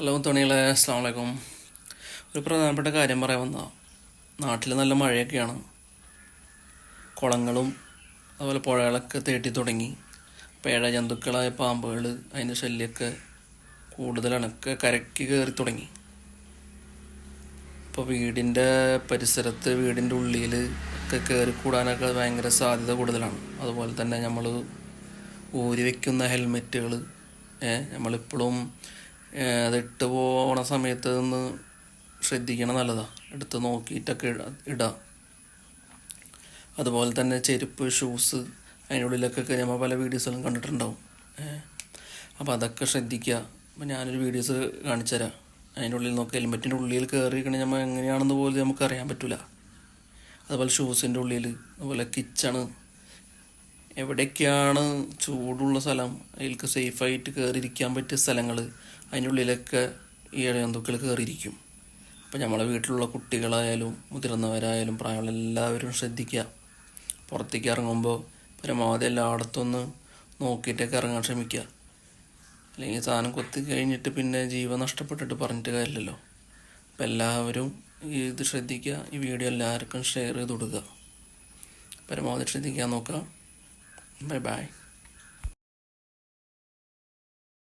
Hello തുണികളെ അസ്സാം വലൈക്കും ഒരു പ്രധാനപ്പെട്ട കാര്യം പറയാൻ വന്നതാണ് നാട്ടിൽ നല്ല മഴയൊക്കെയാണ്. കുളങ്ങളും അതുപോലെ പുഴകളൊക്കെ തേട്ടി തുടങ്ങി. പേഴ ജന്തുക്കളായ പാമ്പുകൾ അതിന്റെ ശല്യമൊക്കെ കൂടുതലാണ്. ഒക്കെ കരയ്ക്ക് കയറി തുടങ്ങി. ഇപ്പോൾ വീടിന്റെ പരിസരത്ത് വീടിന്റെ ഉള്ളിൽ ഒക്കെ കയറി കൂടാനൊക്കെ ഭയങ്കര സാധ്യത കൂടുതലാണ്. അതുപോലെ തന്നെ നമ്മൾ ഊരി വയ്ക്കുന്ന ഹെൽമെറ്റുകൾ നമ്മളിപ്പോഴും അത് ഇട്ട് പോണ സമയത്ത് ഒന്ന് ശ്രദ്ധിക്കണം നല്ലതാണ് എടുത്ത് നോക്കിയിട്ടൊക്കെ ഇട- അതുപോലെ തന്നെ ചെരുപ്പ് ഷൂസ് അതിനുള്ളിലൊക്കെ നമ്മൾ പല വീഡിയോസുകളും കണ്ടിട്ടുണ്ടാവും. അപ്പോൾ അതൊക്കെ ശ്രദ്ധിക്കുക അപ്പോൾ ഞാനൊരു വീഡിയോസ് കാണിച്ചു തരാം അതിന്റെ ഉള്ളിൽ നോക്കി ഹെൽമെറ്റിന്റെ ഉള്ളിൽ കയറിയിരിക്കണേ നമ്മൾ എങ്ങനെയാണെന്ന് പോലും നമുക്ക് അറിയാൻ പറ്റില്ല അതുപോലെ ഷൂസിന്റെ ഉള്ളിൽ അതുപോലെ കിച്ചണ് എവിടെയൊക്കെയാണ് ചൂടുള്ള സ്ഥലം? അതിലേക്ക് സേഫായിട്ട് കയറിയിരിക്കാൻ പറ്റിയ സ്ഥലങ്ങൾ അതിന്റെ ഉള്ളിലൊക്കെ ഈ ഇഴജന്തുക്കൾ കയറിയിരിക്കും അപ്പോൾ നമ്മളെ വീട്ടിലുള്ള കുട്ടികളായാലും മുതിർന്നവരായാലും പ്രായമുള്ള എല്ലാവരും ശ്രദ്ധിക്കുക പുറത്തേക്ക് ഇറങ്ങുമ്പോൾ പരമാവധി എല്ലായിടത്തും ഒന്ന് നോക്കിയിട്ടൊക്കെ ഇറങ്ങാൻ ശ്രമിക്കുക അല്ലെങ്കിൽ സാധനം കൊത്തി കഴിഞ്ഞിട്ട് പിന്നെ ജീവൻ നഷ്ടപ്പെട്ടിട്ട് പറഞ്ഞിട്ട് കാര്യമില്ലല്ലോ. അപ്പോൾ എല്ലാവരും ഇത് ശ്രദ്ധിക്കുക ഈ വീഡിയോ എല്ലാവർക്കും ഷെയർ ചെയ്ത് കൊടുക്കുക പരമാവധി ശ്രദ്ധിക്കാൻ നോക്കുക Bye bye.